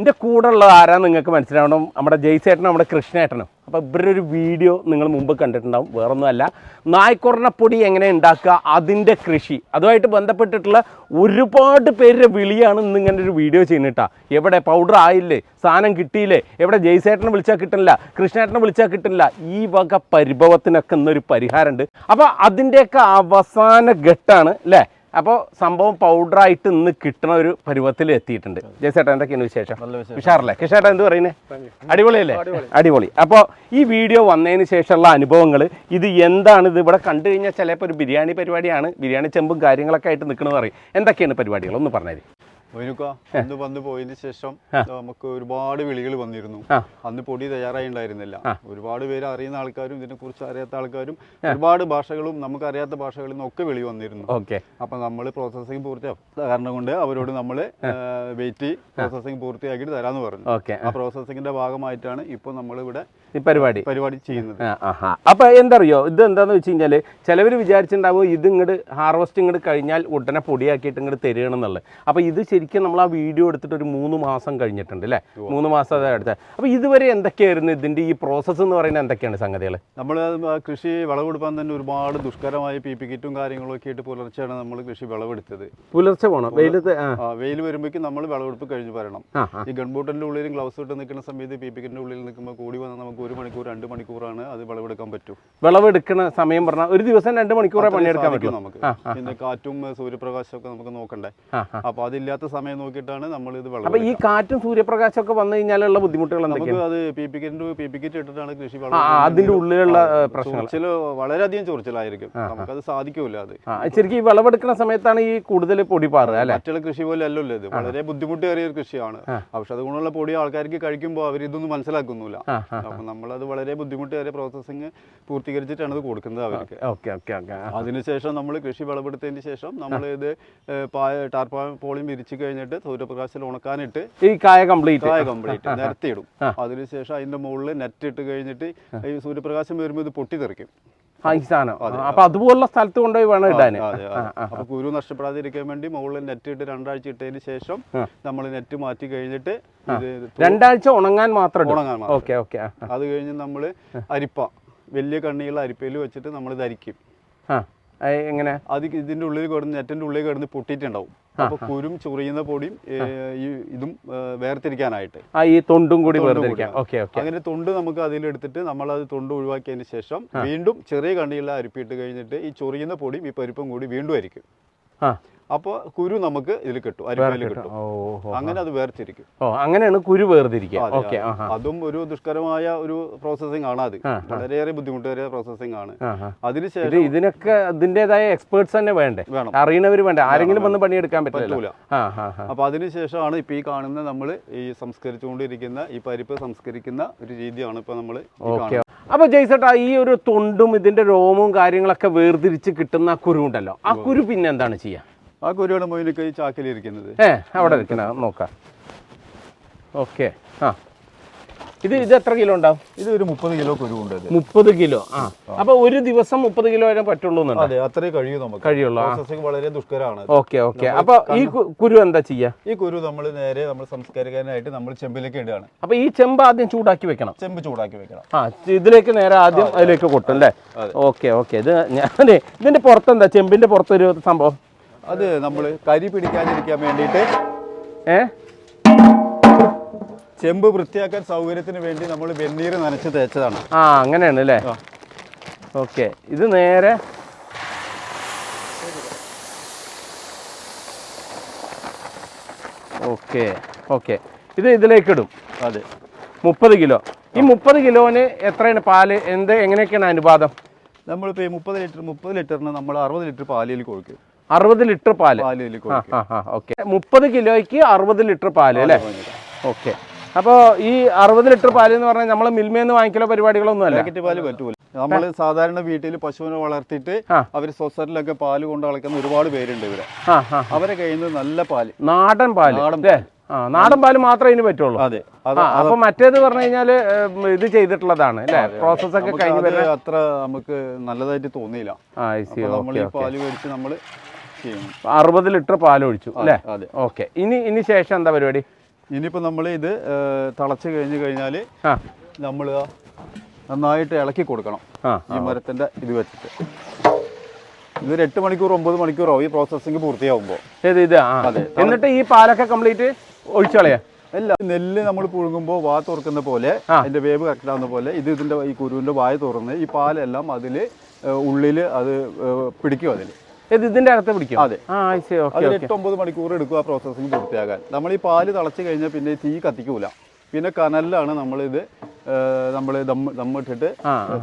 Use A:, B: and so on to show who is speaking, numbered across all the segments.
A: എന്റെ കൂടെ ഉള്ളത് ആരാണെന്ന് നിങ്ങൾക്ക് മനസ്സിലാവണം. നമ്മുടെ ജയ്സേട്ടനും നമ്മുടെ കൃഷ്ണേട്ടനും. അപ്പോൾ ഇവരുടെ ഒരു വീഡിയോ നിങ്ങൾ മുമ്പ് കണ്ടിട്ടുണ്ടാവും. വേറൊന്നുമല്ല. നായ്ക്കുറണപ്പൊടി എങ്ങനെ ഉണ്ടാക്കുക? അതിന്റെ കൃഷി. അതുമായിട്ട് ബന്ധപ്പെട്ടിട്ടുള്ള ഒരുപാട് പേരുടെ വിളിയാണ് ഇന്ന് ഇങ്ങനെ ഒരു വീഡിയോ ചെയ്യുന്നിട്ടാ എവിടെ പൗഡർ ആയില്ലേ? സാധനം കിട്ടിയില്ലേ? എവിടെ ജയ്സേട്ടനെ വിളിച്ചാൽ കിട്ടില്ല കൃഷ്ണേട്ടനെ വിളിച്ചാൽ കിട്ടില്ല ഈ വക പരിഭവത്തിനൊക്കെ ഇന്നൊരു പരിഹാരമുണ്ട്. അപ്പോൾ അതിന്റെയൊക്കെ അവസാന ഘട്ടമാണ് അല്ലേ? അപ്പോൾ സംഭവം പൗഡറായിട്ട് ഇന്ന് കിട്ടുന്ന ഒരു പരുവത്തിൽ എത്തിയിട്ടുണ്ട്. ജയസേട്ടാ എന്തൊക്കെയാണ് വിശേഷം. ഉഷാറല്ലേ? കിഷേട്ടാ എന്ത് പറയുന്നത് അടിപൊളിയല്ലേ? അടിപൊളി. അപ്പോൾ ഈ വീഡിയോ വന്നതിന് ശേഷമുള്ള അനുഭവങ്ങൾ ഇത് എന്താണ് ഇത്? ഇവിടെ കണ്ടു കഴിഞ്ഞാൽ ചിലപ്പോൾ ഒരു ബിരിയാണി പരിപാടിയാണ്. ബിരിയാണി ചെമ്പും കാര്യങ്ങളൊക്കെ ആയിട്ട് നിൽക്കണമെന്ന് പറയും. എന്തൊക്കെയാണ് പരിപാടികൾ? ഒന്ന്
B: ഒരിക്ക അന്ന് വന്ന് പോയതിനു ശേഷം നമുക്ക് ഒരുപാട് വിളികൾ വന്നിരുന്നു. അന്ന് പൊടി തയ്യാറായി ഉണ്ടായിരുന്നില്ല ഒരുപാട് പേര് അറിയുന്ന ആൾക്കാരും ഇതിനെ കുറിച്ച് അറിയാത്ത ആൾക്കാരും ഒരുപാട് ഭാഷകളും നമുക്ക് അറിയാത്ത ഭാഷകളിൽ നിന്നൊക്കെ വിളി വന്നിരുന്നു.
A: ഓക്കെ.
B: അപ്പൊ നമ്മൾ പ്രോസസ്സിംഗ് പൂർത്തിയാ കാരണം കൊണ്ട് അവരോട് നമ്മൾ വെയിറ്റ് പ്രോസസ്സിംഗ് പൂർത്തിയാക്കിയിട്ട് തരാന്ന് പറഞ്ഞു.
A: ഓക്കെ.
B: ആ പ്രോസസ്സിംഗിന്റെ ഭാഗമായിട്ടാണ് ഇപ്പൊ നമ്മൾ ഇവിടെ
A: പരിപാടി.
B: പരിപാടി ചെയ്യുന്നത്.
A: അപ്പൊ എന്തറിയോ ഇത് എന്താന്ന് വെച്ച് കഴിഞ്ഞാൽ ചിലവർ വിചാരിച്ചിട്ടുണ്ടാവും ഇത് ഇങ്ങോട്ട് ഹാർവസ്റ്റ് ഇങ്ങോട്ട് കഴിഞ്ഞാൽ ഉടനെ പൊടിയാക്കിയിട്ട് ഇങ്ങോട്ട് എന്നുള്ളത് അപ്പൊ ഇത് ശരിക്കും നമ്മൾ ആ വീഡിയോ എടുത്തിട്ട് ഒരു മൂന്ന് മാസം കഴിഞ്ഞിട്ടുണ്ട് അല്ലേ? മൂന്ന് മാസം അതായത് എടുത്ത. അപ്പൊ ഇതുവരെ എന്തൊക്കെയായിരുന്നു ഇതിന്റെ ഈ പ്രോസസ്സ് എന്ന് പറയുന്നത് എന്തൊക്കെയാണ് സംഗതികൾ
B: നമ്മൾ കൃഷി വിളവെടുപ്പാൻ തന്നെ ഒരുപാട് ദുഷ്കരമായ പി പി കിറ്റും കാര്യങ്ങളും ഒക്കെ ആയിട്ട് പുലർച്ചെയാണ് നമ്മൾ കൃഷി വിളവെടുത്തത്.
A: പുലർച്ചെ പോകണം വെയിലത്ത്
B: വെയിൽ വരുമ്പോഴേക്കും നമ്മൾ വിളവെടുപ്പ് കഴിഞ്ഞ് വരണം. ഈ ഗൺബോട്ടിന്റെ ഉള്ളിലും ഗ്ലൗസ് ഇട്ട് നിൽക്കുന്ന സമയത്ത് പി പി കിറ്റിന്റെ ഉള്ളിൽ നിൽക്കുമ്പോൾ കൂടി വന്നാൽ നമുക്ക് ഒരു മണിക്കൂർ രണ്ട് മണിക്കൂറാണ് അത് വിളവെടുക്കാൻ പറ്റും.
A: വിളവെടുക്കുന്ന സമയം പറഞ്ഞാൽ ഒരു ദിവസം രണ്ട് മണിക്കൂറേ പണിയെടുക്കാൻ പറ്റും.
B: നമുക്ക്. പിന്നെ കാറ്റും സൂര്യപ്രകാശം ഒക്കെ നമുക്ക് നോക്കണ്ടേ?
A: ആ, ആ.
B: അപ്പൊ അതില്ലാത്ത സമയം നോക്കിയിട്ടാണ് നമ്മൾ ഇത്
A: അപ്പൊ ഈ കാറ്റും സൂര്യപ്രകാശം ഒക്കെ വന്നു കഴിഞ്ഞാലുള്ള ബുദ്ധിമുട്ടുകൾ
B: നമുക്ക് അത് പി പി കിറ്റിന്റെ പി പി കിറ്റ് ഇട്ടിട്ടാണ് കൃഷി
A: അതിന്റെ ഉള്ളിലുള്ള പ്രശ്നം പ്രശ്നങ്ങൾ.
B: വളരെയധികം ചൊറിച്ചിലായിരിക്കും. നമുക്കത് സാധിക്കൂല അത്.
A: ശരിക്കും ഈ വിളവെടുക്കുന്ന സമയത്താണ് ഈ കൂടുതൽ പൊടി പാറുക അല്ലേ?
B: മറ്റുള്ള കൃഷി പോലെ അല്ലല്ലോ ഇത്. വളരെ ബുദ്ധിമുട്ടേറിയ ഒരു കൃഷിയാണ്. പക്ഷെ അതുകൊണ്ടുള്ള പൊടി ആൾക്കാർക്ക് കഴിക്കുമ്പോൾ അവർ ഇതൊന്നും മനസ്സിലാക്കുന്നില്ല. അപ്പൊ നമ്മളത് വളരെ ബുദ്ധിമുട്ടേറിയ പ്രോസസ്സിങ് പൂർത്തീകരിച്ചിട്ടാണ് ഇത് കൊടുക്കുന്നത് അവർക്ക്.
A: Okay okay okay.
B: അതിനുശേഷം നമ്മൾ കൃഷി വിളവെടുത്തതിന് ശേഷം നമ്മൾ ഇത് ടാർപ്പാളിയും വിരിച്ചു കഴിഞ്ഞിട്ട് സൂര്യപ്രകാശത്തിൽ ഉണക്കാനിട്ട്
A: ഈ കായ കംപ്ലീറ്റ്
B: കായ കംപ്ലീറ്റ് നിരത്തിയിടും. അതിനുശേഷം അതിന്റെ മുകളിൽ നെറ്റ് ഇട്ട് കഴിഞ്ഞിട്ട് ഈ സൂര്യപ്രകാശം വരുമ്പോൾ ഇത് പൊട്ടിത്തെറിക്കും.
A: അപ്പൊ അതുപോലുള്ള സ്ഥലത്ത് കൊണ്ടുപോയി വേണം ഇടാൻ
B: അപ്പൊ കുരു നഷ്ടപ്പെടാതിരിക്കാൻ വേണ്ടി മുകളിൽ നെറ്റ് ഇട്ട് രണ്ടാഴ്ച ഇട്ടതിന് ശേഷം നമ്മൾ നെറ്റ് മാറ്റി കഴിഞ്ഞിട്ട്
A: രണ്ടാഴ്ച ഉണങ്ങാൻ മാത്രം.
B: ഉണങ്ങാൻ.
A: ഓക്കെ ഓക്കെ
B: അത് കഴിഞ്ഞ് നമ്മൾ അരിപ്പ വലിയ കണ്ണിയുള്ള അരിപ്പയിൽ വെച്ചിട്ട് നമ്മൾ
A: ധരിക്കും എങ്ങനെ?
B: അത് ഇതിന്റെ ഉള്ളിൽ കിടന്ന് നെറ്റിന്റെ ഉള്ളിൽ കിടന്ന് പൊട്ടിയിട്ടുണ്ടാവും. അപ്പൊ കുരും ചൊറിയുന്ന പൊടിയും ഈ ഇതും വേർതിരിക്കാനായിട്ട്.
A: ആ ഈ തൊണ്ടും കൂടി
B: തൊണ്ടും
A: വേർതിരിക്കാം.
B: കൂടി.
A: Okay okay.
B: അങ്ങനെ തൊണ്ട് നമുക്ക് അതിലെടുത്തിട്ട് നമ്മൾ അത് തൊണ്ട് ഒഴിവാക്കിയതിന് ശേഷം വീണ്ടും ചെറിയ കണ്ണിയുള്ള അരിപ്പിട്ട് കഴിഞ്ഞിട്ട് ഈ ചൊറിയുന്ന പൊടിയും ഈ പരിപ്പും കൂടി വീണ്ടും അരിക്കും. അപ്പോൾ കുരു നമുക്ക് ഇതിൽ കിട്ടും അരിപ്പയിൽ കിട്ടും. അങ്ങനെ അത് വേർതിരിക്കും.
A: ഓ അങ്ങനെയാണ് കുരു വേർതിരിക്കുക.
B: അതെ,
A: ഓക്കെ
B: അതും. ഒരു ദുഷ്കരമായ ഒരു പ്രോസസ്സിംഗ് ആണ് അത്. വളരെയേറെ ബുദ്ധിമുട്ടേറിയ പ്രോസസ്സിംഗ് ആണ്.
A: അതിന് ശേഷം
B: അതിനുശേഷം
A: ഇതിനൊക്കെ ഇതിന്റെതായ എക്സ്പേർട്സ് തന്നെ വേണ്ടേ?
B: വേണം.
A: അറിയണവർ വേണ്ട? ആരെങ്കിലും വന്ന് പണിയെടുക്കാൻ പറ്റില്ല
B: അപ്പൊ അതിനുശേഷമാണ് ഇപ്പൊ ഈ കാണുന്ന നമ്മൾ ഈ സംസ്കരിച്ചുകൊണ്ടിരിക്കുന്ന ഈ പരിപ്പ് സംസ്കരിക്കുന്ന ഒരു രീതിയാണ് ഇപ്പൊ നമ്മൾ
A: ഓക്കെ. അപ്പൊ ജയ്സേട്ടാ ഈ ഒരു തൊണ്ടും ഇതിന്റെ രോമവും കാര്യങ്ങളൊക്കെ വേർതിരിച്ച് കിട്ടുന്ന ആ കുരു ഉണ്ടല്ലോ. ആ കുരു പിന്നെ എന്താണ് ചെയ്യുക
B: ആ കുരുവാണ് മൊയിലൊക്കെ ഈ ചാക്കിലിരിക്കുന്നത്
A: ഏ അവിടെ ഇരിക്കണ നോക്കാം. ഓക്കെ. ആ. ഇത് ഇത് എത്ര കിലോ ഉണ്ടാവും?
B: ഇത് ഒരു മുപ്പത് കിലോ കുരുവുണ്ട് ഇത്
A: മുപ്പത് കിലോ. ആ. അപ്പൊ ഒരു ദിവസം മുപ്പത് കിലോ വരെ പറ്റുള്ളൂ എന്നുണ്ടോ?
B: അതെ അത്രേ കഴിയൂ നമുക്ക്.
A: കഴിയുള്ളൂ ആ.
B: പ്രോസസ്സിംഗ് വളരെ ദുഷ്കരമാണ്.
A: Okay okay. അപ്പൊ ഈ കു- കുരു എന്താ ചെയ്യാ?
B: ഈ കുരു നമ്മൾ നേരെ നമ്മൾ സംസ്കരിക്കാനായിട്ട് നമ്മൾ ചെമ്പിലേക്ക് ഇടുകയാണ്.
A: അപ്പൊ ഈ ചെമ്പ് ആദ്യം ചൂടാക്കി വെക്കണം.
B: ചെമ്പ് ചൂടാക്കി വെക്കണം.
A: ആ ഇതിലേക്ക് നേരെ ആദ്യം അതിലേക്ക് കൊട്ടും അല്ലേ. Okay okay. ഇത് ഞാൻ ഇതിന്റെ പുറത്ത് എന്താ? ചെമ്പിന്റെ പുറത്തൊരു സംഭവം?
B: അത് നമ്മൾ കരി പിടിക്കാതിരിക്കാൻ വേണ്ടിയിട്ട്
A: ഏ?
B: ചെമ്പ് വൃത്തിയാക്കാൻ സൗകര്യത്തിന് വേണ്ടി നമ്മൾ വെണ്ണീര് നനച്ച് തേച്ചതാണ്.
A: ആ അങ്ങനെയാണ് അല്ലേ. ഓക്കെ. ഇത് നേരെ ഓക്കെ ഓക്കെ. ഇത് ഇതിലേക്ക് ഇടും
B: അതെ.
A: മുപ്പത് കിലോ. ഈ മുപ്പത് കിലോന് എത്രയാണ് പാൽ? എന്ത് എങ്ങനെയൊക്കെയാണ് അനുപാതം?
B: നമ്മളിപ്പോൾ ഈ മുപ്പത് ലിറ്റർ മുപ്പത് ലിറ്ററിന് നമ്മൾ അറുപത് ലിറ്റർ പാലിൽ കൊടുക്കും
A: അറുപത് ലിറ്റർ പാൽ. ഓക്കെ. മുപ്പത് കിലോയ്ക്ക് അറുപത് ലിറ്റർ പാൽ അല്ലേ? ഓക്കെ. അപ്പോൾ ഈ അറുപത് ലിറ്റർ പാൽ എന്ന് പറഞ്ഞാൽ നമ്മൾ മിൽമേന്ന് വാങ്ങിക്കലോ പരിപാടികളൊന്നും അല്ല?
B: പാക്കറ്റ് പാൽ പറ്റൂല. നമ്മൾ സാധാരണ വീട്ടിൽ പശുവിനെ വളർത്തിയിട്ട്
A: അവർ
B: അവർ സൊസൈറ്റിലൊക്കെ പാൽ കൊണ്ട് കളിക്കുന്ന ഒരുപാട് പേരുണ്ട് ഇവിടെ. അവരെ കയ്യിൽ നിന്ന് നല്ല പാൽ.
A: നാടൻ പാൽ
B: നാടൻ
A: നാടൻ പാൽ മാത്രമേ ഇതിന് പറ്റുള്ളൂ.
B: അതെ.
A: അപ്പൊ മറ്റേത് പറഞ്ഞു കഴിഞ്ഞാൽ ഇത് ചെയ്തിട്ടുള്ളതാണ് അല്ലേ? പ്രോസസ് ഒക്കെ കഴിഞ്ഞ്
B: അത്ര നമുക്ക് നല്ലതായിട്ട് തോന്നിയില്ല. അപ്പൊ നമ്മൾ ഈ പാൽ മേടിച്ച് ചെയ്യണം
A: അറുപത് ലിറ്റർ പാൽ ഒഴിച്ചു അല്ലേ ഓക്കെ. ഇനി ഇനി ശേഷം എന്താ പരിപാടി?
B: ഇനിയിപ്പോൾ നമ്മൾ ഇത് തളച്ച് കഴിഞ്ഞു കഴിഞ്ഞ്
A: കഴിഞ്ഞാൽ
B: നമ്മൾ നന്നായിട്ട് ഇളക്കി കൊടുക്കണം. ഈ മരത്തിന്റെ ഇത് വെച്ചിട്ട്. ഇതൊരു എട്ട് മണിക്കൂർ ഒമ്പത് മണിക്കൂറാവും ഈ പ്രോസസ്സിങ് പൂർത്തിയാവുമ്പോൾ
A: ഏത് ഇത്?
B: അതെ.
A: എന്നിട്ട് ഈ പാലൊക്കെ കംപ്ലീറ്റ് ഒഴിച്ചളയാ
B: അല്ല നെല്ല് നമ്മൾ പുഴുങ്ങുമ്പോൾ വാ തുറക്കുന്ന പോലെ അതിന്റെ വേവ് കറക്റ്റ് ആവുന്ന പോലെ ഇത് ഇതിന്റെ ഈ കുരുവിന്റെ വായ തുറന്ന് ഈ പാലെല്ലാം അതിൽ ഉള്ളിൽ അത് പിടിക്കും അതിൽ
A: ഏത് ഇതിന്റെ അകത്ത് പിടിക്കും.
B: അതെ.
A: ആ ഓക്കെ
B: അതിൽ
A: ഓക്കെ
B: എട്ട് ഒമ്പത് മണിക്കൂർ എടുക്കും ആ പ്രോസസ്സിങ് പൂർത്തിയാകാൻ. നമ്മൾ ഈ പാൽ തിളച്ച് കഴിഞ്ഞാൽ പിന്നെ തീ കത്തിക്കൂല. പിന്നെ കനലിലാണ് നമ്മളിത് നമ്മൾ ദം ദമ്മിട്ടിട്ട്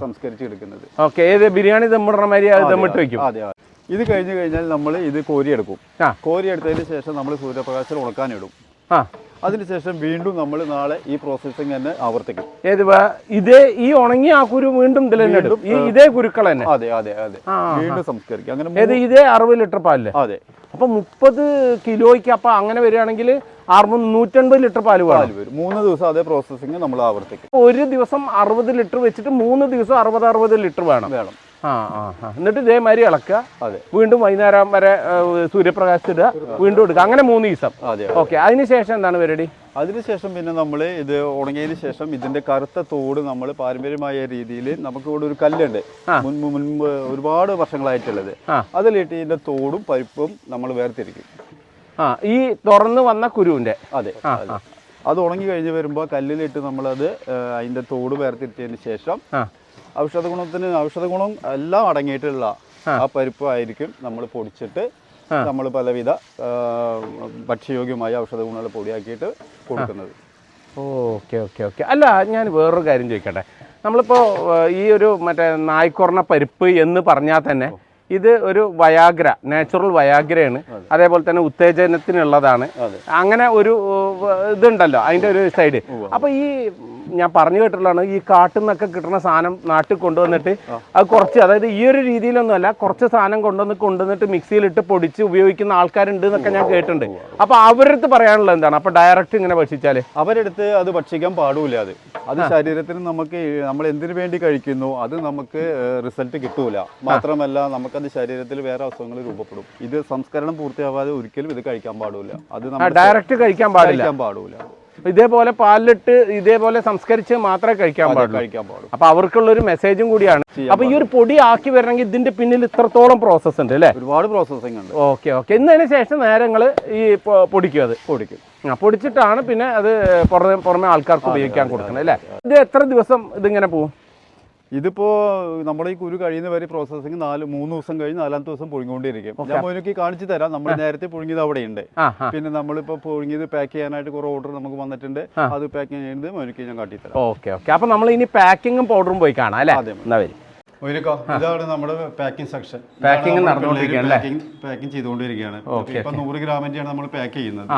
B: സംസ്കരിച്ച് എടുക്കുന്നത്.
A: ഓക്കെ ഏത് ബിരിയാണി ദമ്മിടണ മാതിരി ദമ്മിട്ട് വെക്കും?
B: അതെ അതെ. ഇത് കഴിഞ്ഞ് കഴിഞ്ഞാൽ നമ്മൾ ഇത് കോരിയെടുക്കും. കോരിയെടുത്തതിന് ശേഷം നമ്മൾ സൂര്യപ്രകാശത്തിൽ ഉണക്കാനിടും.
A: ആ.
B: അതിനുശേഷം വീണ്ടും നമ്മൾ നാളെ ഈ പ്രോസസ്സിങ് തന്നെ ആവർത്തിക്കും.
A: ഏത് ഇതേ ഈ ഉണങ്ങിയ ആ കുരു വീണ്ടും ഇടും. ഈ ഇതേ കുരുക്കൾ തന്നെ.
B: അതെ അതെ അതെ.
A: ആ,
B: വീണ്ടും സംസ്കരിക്കും. അങ്ങനെ
A: ഏത് ഇതേ അറുപത് ലിറ്റർ
B: പാലിൽ. അതെ.
A: അപ്പൊ മുപ്പത് കിലോയ്ക്ക് അപ്പൊ അങ്ങനെ വരികയാണെങ്കിൽ അറുപത് നൂറ്റൻപത് ലിറ്റർ പാൽ വേണം.
B: പാൽ വരും. മൂന്ന് ദിവസം അതേ പ്രോസസ്സിങ് നമ്മൾ ആവർത്തിക്കും.
A: ഒരു ദിവസം അറുപത് ലിറ്റർ വെച്ചിട്ട് മൂന്ന് ദിവസം അറുപത് അറുപത് ലിറ്റർ വേണം.
B: വേണം.
A: ആ ആ എന്നിട്ട് ഇതേമാതിരി ഇളക്കുക.
B: അതെ.
A: വീണ്ടും വൈകുന്നേരം വരെ സൂര്യപ്രകാശത്തിടുക വീണ്ടും എടുക്കുക അങ്ങനെ മൂന്ന് ദിവസം. ഓക്കെ. അതിനുശേഷം എന്താണ് പരിപാടി?
B: അതിനുശേഷം പിന്നെ നമ്മൾ ഇത് ഉണങ്ങിയതിന് ശേഷം ഇതിന്റെ കറുത്ത തോട് നമ്മൾ പാരമ്പര്യമായ രീതിയിൽ നമുക്ക് ഇവിടെ ഒരു കല്ലുണ്ട്. മുൻപ് മുൻപ് ഒരുപാട് വർഷങ്ങളായിട്ടുള്ളത്. അതിലിട്ട് ഇതിന്റെ തോടും പരിപ്പും നമ്മൾ വേർതിരിക്കും.
A: ആ ഈ തുറന്നു വന്ന കുരുവിന്റെ.
B: അതെ അതെ. ഉണങ്ങി കഴിഞ്ഞ് വരുമ്പോൾ കല്ലിലിട്ട് നമ്മളത് അതിന്റെ തോട് വേർതിരിച്ചതിന് ശേഷം ഔഷധ ഗുണത്തിന് ഔഷധ ഗുണം എല്ലാം അടങ്ങിയിട്ടുള്ള ആ. പരിപ്പ് ആയിരിക്കും നമ്മൾ പൊടിച്ചിട്ട് നമ്മൾ പലവിധ ഭക്ഷ്യയോഗ്യമായ ഔഷധ ഗുണങ്ങൾ പൊടിയാക്കിയിട്ട് കൊടുക്കുന്നത്.
A: Okay okay okay. അല്ല ഞാൻ വേറൊരു കാര്യം ചോദിക്കട്ടെ. നമ്മളിപ്പോൾ ഈ ഒരു മറ്റേ നായ്ക്കുറണ പരിപ്പ് എന്ന് പറഞ്ഞാൽ തന്നെ ഇത് ഒരു വയാഗ്ര നാച്ചുറൽ വയാഗ്രയാണ്. അതേപോലെ തന്നെ ഉത്തേജനത്തിനുള്ളതാണ്. അങ്ങനെ ഒരു ഇതുണ്ടല്ലോ അതിന്റെ ഒരു സൈഡ് അപ്പോൾ ഈ ഞാൻ പറഞ്ഞു കേട്ടിട്ടുള്ളതാണ് ഈ കാട്ടിൽ നിന്നൊക്കെ കിട്ടുന്ന സാധനം നാട്ടിൽ കൊണ്ടുവന്നിട്ട് അത് കുറച്ച് അതായത് ഈ ഒരു രീതിയിലൊന്നുമല്ല കുറച്ച് സാധനം കൊണ്ടുവന്ന് കൊണ്ടുവന്നിട്ട് മിക്സിയിലിട്ട് പൊടിച്ച് ഉപയോഗിക്കുന്ന ആൾക്കാരുണ്ട് എന്നൊക്കെ ഞാൻ കേട്ടിട്ടുണ്ട്. അപ്പൊ അവരടുത്ത് പറയാനുള്ളത് എന്താണ്? അപ്പൊ ഡയറക്റ്റ് ഇങ്ങനെ ഭക്ഷിച്ചാൽ
B: അവരെടുത്ത് അത് ഭക്ഷിക്കാൻ പാടില്ല അത്. അത് ശരീരത്തിന് നമുക്ക് നമ്മൾ എന്തിനു വേണ്ടി കഴിക്കുന്നു അത് നമുക്ക് റിസൾട്ട് കിട്ടൂല. മാത്രമല്ല നമുക്കത് ശരീരത്തിൽ വേറെ അസുഖങ്ങൾ രൂപപ്പെടും. ഇത് സംസ്കരണം പൂർത്തിയാവാതെ ഒരിക്കലും ഇത് കഴിക്കാൻ പാടില്ല അത് നമ്മൾ
A: ഡയറക്റ്റ് കഴിക്കാൻ പാടില്ല.
B: കഴിക്കാൻ പാടില്ല
A: ഇതേപോലെ പാലിലിട്ട് ഇതേപോലെ സംസ്കരിച്ച് മാത്രമേ കഴിക്കാൻ പാടുള്ളൂ.
B: കഴിക്കാൻ
A: അപ്പൊ അവർക്കുള്ള ഒരു മെസ്സേജും കൂടിയാണ്. അപ്പൊ ഈ ഒരു പൊടി ആക്കി വരണമെങ്കിൽ ഇതിന്റെ പിന്നിൽ ഇത്രത്തോളം പ്രോസസ് ഉണ്ട് അല്ലേ?
B: ഒരുപാട് പ്രോസസ്സിംഗ് ഉണ്ട്.
A: ഓക്കെ ഓക്കെ എന്നതിന് ശേഷം നേരെ നിങ്ങൾ ഈ പൊടിക്കും അത്.
B: പൊടിക്കും.
A: പൊടിച്ചിട്ടാണ് പിന്നെ അത് പുറമെ പുറമെ ആൾക്കാർക്ക് ഉപയോഗിക്കാൻ കൊടുക്കുന്നത് അല്ലേ? ഇത് എത്ര ദിവസം ഇതിങ്ങനെ പോവും?
B: ഇതിപ്പോ നമ്മുടെ ഈ കുരു കഴിയുന്ന വരെ പ്രോസസ്സിങ് നാല് മൂന്ന് ദിവസം കഴിഞ്ഞ് നാലാമത്തെ ദിവസം പുഴുങ്ങിക്കൊണ്ടിരിക്കും. ഞാൻ മോനൊക്കെ കാണിച്ചു തരാം. നമ്മൾ നേരത്തെ പുഴുങ്ങിയത് അവിടെ ഉണ്ട്
A: ആ ആ.
B: പിന്നെ നമ്മളിപ്പോ പുഴുങ്ങിയത് പാക്ക് ചെയ്യാനായിട്ട് കുറെ ഓർഡർ നമുക്ക് വന്നിട്ടുണ്ട്. അത് പാക്ക് ചെയ്യുന്നത് മോനൊക്കെ ഞാൻ കാട്ടി തരാം
A: ഓക്കെ ഓക്കെ. അപ്പൊ നമ്മൾ ഇനി പാക്കിങ്ങും പൗഡറും പോയി കാണാം അല്ലേ?
B: അതെ.
A: എന്നാ വരും.
B: ഇതാണ് നമ്മുടെ പാക്കിംഗ് സെക്ഷൻ
A: നടന്നുകൊണ്ടിരിക്കുകയാണ് അല്ലേ?
B: പാക്കിംഗ് ചെയ്തുകൊണ്ടിരിക്കുകയാണ്. ഇപ്പൊ നൂറ് ഗ്രാമിന്റെയാണ് നമ്മൾ പാക്ക് ചെയ്യുന്നത്.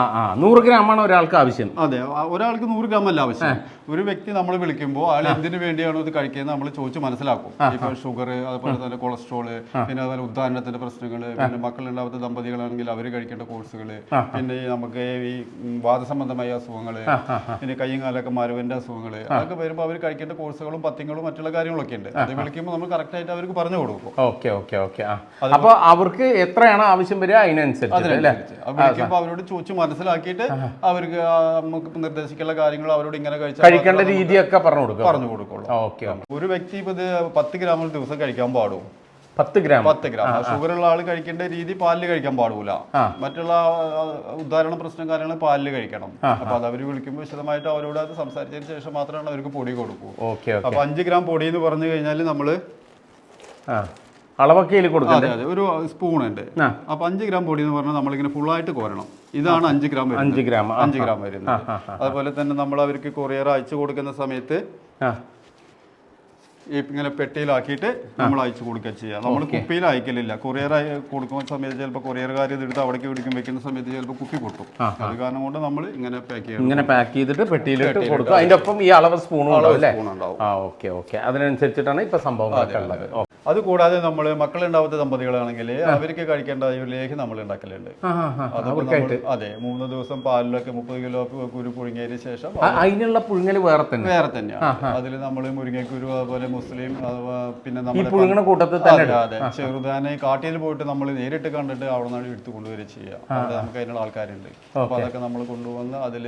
A: നൂറ് ഗ്രാമാണ് ഒരാൾക്ക് ആവശ്യം.
B: അതെ ഒരാൾക്ക് നൂറ് ഗ്രാം അല്ല ആവശ്യം ഒരു വ്യക്തി നമ്മൾ വിളിക്കുമ്പോൾ ആൾ എന്തിനു വേണ്ടിയാണോ ഇത് കഴിക്കുന്നത് നമ്മൾ ചോദിച്ച് മനസ്സിലാക്കും. ഇപ്പൊ ഷുഗർ അതുപോലെ തന്നെ കൊളസ്ട്രോൾ പിന്നെ അതുപോലെ ഉദാഹരണത്തിന്റെ പ്രശ്നങ്ങൾ പിന്നെ മക്കളുണ്ടാവാത്ത ദമ്പതികളാണെങ്കിൽ അവർ കഴിക്കേണ്ട കോഴ്സുകൾ പിന്നെ നമുക്ക് ഈ വാദസംബന്ധമായ അസുഖങ്ങൾ പിന്നെ കയ്യും കാലൊക്കെ മരവിന്റെ അസുഖങ്ങൾ അതൊക്കെ വരുമ്പോൾ അവർ കഴിക്കേണ്ട കോഴ്സുകളും പത്യങ്ങളും മറ്റുള്ള കാര്യങ്ങളൊക്കെ ഉണ്ട് അത് വിളിക്കുമ്പോൾ നമ്മൾ കറക്റ്റ് ആയിട്ട് അവർക്ക് പറഞ്ഞു കൊടുക്കും.
A: Okay okay okay. അപ്പൊ അവർക്ക് എത്രയാണ് ആവശ്യം വരിക അതിനനുസരിച്ച്
B: വിളിക്കുമ്പോൾ അവരോട് ചോദിച്ച് മനസ്സിലാക്കിയിട്ട് അവർക്ക് നമുക്ക് നിർദ്ദേശിക്കാനുള്ള കാര്യങ്ങൾ അവരോട് ഇങ്ങനെ കഴിച്ചാൽ
A: കഴിക്കേണ്ട രീതിയൊക്കെ പറഞ്ഞു കൊടുക്കും
B: പറഞ്ഞു കൊടുക്കുള്ളൂ.
A: ഓക്കെ
B: ഒരു വ്യക്തി ഇപ്പൊ ഇത് പത്ത് ഗ്രാം ഒരു ദിവസം കഴിക്കാൻ പാടും.
A: പത്ത് ഗ്രാം.
B: പത്ത് ഗ്രാം. ഷുഗർ ഉള്ള ആൾ കഴിക്കേണ്ട രീതി പാലിൽ കഴിക്കാൻ പാടില്ല. മറ്റുള്ള ഉദാഹരണ പ്രശ്നം കാര്യങ്ങൾ പാലിൽ കഴിക്കണം. അപ്പൊ അത് അവർ വിളിക്കുമ്പോൾ വിശദമായിട്ട് അവരോട് അത് സംസാരിച്ചതിന് ശേഷം മാത്രമാണ് അവർക്ക് പൊടി കൊടുക്കൂ. അപ്പൊ അഞ്ച് ഗ്രാം പൊടി എന്ന് പറഞ്ഞു കഴിഞ്ഞാൽ
A: നമ്മൾ അളവൊക്കെ ഇതിൽ കൊടുക്കണ്ടേ?
B: അതെ ഒരു സ്പൂൺ ഉണ്ട്. അപ്പൊ അഞ്ച് ഗ്രാം പൊടി എന്ന് പറഞ്ഞാൽ നമ്മളിങ്ങനെ ഫുൾ ആയിട്ട് കോരണം. ഇതാണ് അഞ്ച് ഗ്രാം.
A: അഞ്ച് ഗ്രാം.
B: അഞ്ച് ഗ്രാം വരുന്നത്. അതുപോലെ തന്നെ നമ്മൾ അവർക്ക് കൊറിയർ അയച്ചു കൊടുക്കുന്ന സമയത്ത് ഇങ്ങനെ പെട്ടിയിലാക്കിയിട്ട് നമ്മൾ അയച്ചു കൊടുക്കുക ചെയ്യാം. നമ്മൾ കുപ്പിയിൽ അയക്കലില്ല. കൊറിയർ കൊടുക്കുന്ന സമയത്ത് ചിലപ്പോൾ കൊറിയർകാർ ഇതെടുത്ത് അവിടേക്ക് പിടിക്കും. വെക്കുന്ന സമയത്ത് ചിലപ്പോൾ കുപ്പി പൊട്ടും. അത് കാരണം കൊണ്ട് നമ്മൾ ഇങ്ങനെ പാക്ക് ചെയ്യണം.
A: ഇങ്ങനെ പാക്ക് ചെയ്തിട്ട് പെട്ടിയിലിട്ട് കൊടുക്കും. അതിന്റെ ഒപ്പം ഈ അളവ് സ്പൂണും ഉണ്ടാവും ആ ഓക്കെ ഓക്കെ അതിനനുസരിച്ചിട്ടാണ് ഇപ്പൊ സംഭവങ്ങളൊക്കെ ഉള്ളത്. ഓ.
B: അത് കൂടാതെ നമ്മൾ മക്കളുണ്ടാവാത്ത ദമ്പതികളാണെങ്കിൽ അവർക്ക് കഴിക്കേണ്ട ഒരു ലേഹ്യം നമ്മൾ ഉണ്ടാക്കലുണ്ട്. അതെ മൂന്ന് ദിവസം പാലിലൊക്കെ മുപ്പത് കിലോ കുരു പുഴുങ്ങിയതിന് ശേഷം
A: അതിനുള്ള പുഴുങ്ങൽ വേറെ തന്നെ.
B: വേറെ തന്നെയാണ്. അതിൽ നമ്മൾ മുരിങ്ങക്കുരു അതുപോലെ മുസ്ലിം അഥവാ പിന്നെ
A: നമ്മൾ
B: നമ്മുടെ
A: കൂട്ടത്തിൽ തന്നെ
B: അതെ ചെറുതാനെ കാട്ടിൽ പോയിട്ട് നമ്മൾ നേരിട്ട് കണ്ടിട്ട് അവിടെ നിന്നാണ് എടുത്തു കൊണ്ടുവരിക ചെയ്യുക. അവിടെ നമുക്ക് അതിനുള്ള ആൾക്കാരുണ്ട്. അപ്പൊ അതൊക്കെ നമ്മൾ കൊണ്ടുവന്ന് അതിൽ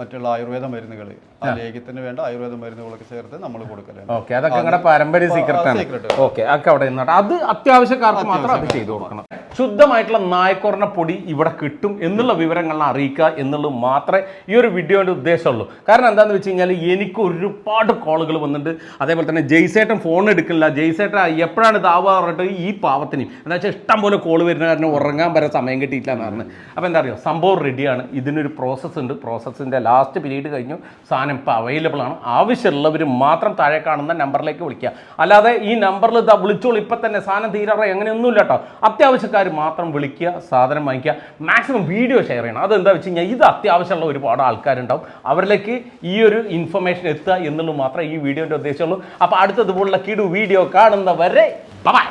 B: മറ്റുള്ള ആയുർവേദ മരുന്നുകൾ ആ ലേഖ്യത്തിന് വേണ്ട ആയുർവേദ മരുന്നുകളൊക്കെ ചേർത്ത് നമ്മൾ കൊടുക്കലാണ്.
A: ഓക്കെ അതൊക്കെ നിങ്ങളുടെ പാരമ്പര്യ സീക്രട്ട് ആണ്.
B: secret.
A: ഓക്കെ അതൊക്കെ അവിടെ അത് അത്യാവശ്യക്കാർക്ക് മാത്രം അത് ചെയ്തു കൊടുക്കണം. ശുദ്ധമായിട്ടുള്ള നായക്കുറഞ്ഞ പൊടി ഇവിടെ കിട്ടും എന്നുള്ള വിവരങ്ങളെ അറിയിക്കുക എന്നുള്ളത് മാത്രമേ ഈ ഒരു വീഡിയോന്റെ ഉദ്ദേശമുള്ളൂ. കാരണം എന്താണെന്ന് വെച്ച് കഴിഞ്ഞാൽ എനിക്ക് ഒരുപാട് കോളുകൾ വന്നിട്ട് അതേപോലെ തന്നെ ജയ്സേട്ടൻ ഫോൺ എടുക്കില്ല ജയ്സേട്ടൻ എപ്പോഴാണ് ഇതാവുക? പറഞ്ഞിട്ട് ഈ പാവത്തിനും. എന്താ വെച്ചാൽ ഇഷ്ടം പോലെ കോൾ വരുന്ന കാരണം ഉറങ്ങാൻ വരെ സമയം കിട്ടിയില്ല എന്ന് അപ്പോൾ എന്താ പറയുക സംഭവം റെഡിയാണ് ഇതിനൊരു പ്രോസസ്സ് ഉണ്ട്. പ്രോസസ്സിന്റെ ലാസ്റ്റ് പീരീഡ് കഴിഞ്ഞു. സാധനം ഇപ്പോൾ അവൈലബിൾ ആണ്. ആവശ്യമുള്ളവർ മാത്രം താഴെ കാണുന്ന നമ്പറിലേക്ക് വിളിക്കുക. അല്ലാതെ ഈ നമ്പറിൽ ഇതാ വിളിച്ചോളൂ. ഇപ്പം തന്നെ സാധനം തീരാറ അങ്ങനെയൊന്നുമില്ല കേട്ടോ അത്യാവശ്യക്കാർ മാത്രം വിളിക്കുക സാധനം വാങ്ങിക്കുക മാക്സിമം വീഡിയോ ഷെയർ ചെയ്യണം. അതെന്താ വെച്ച് കഴിഞ്ഞാൽ ഇത് അത്യാവശ്യമുള്ള ഒരുപാട് ആൾക്കാരുണ്ടാവും. അവരിലേക്ക് ഈ ഒരു ഇൻഫർമേഷൻ എത്തുക എന്നുള്ളത് മാത്രമേ ഈ വീഡിയോന്റെ ഉദ്ദേശമുള്ളൂ. അപ്പോൾ അടുത്തതുപോലുള്ള കിടു വീഡിയോ കാണുന്നവരെ ബൈ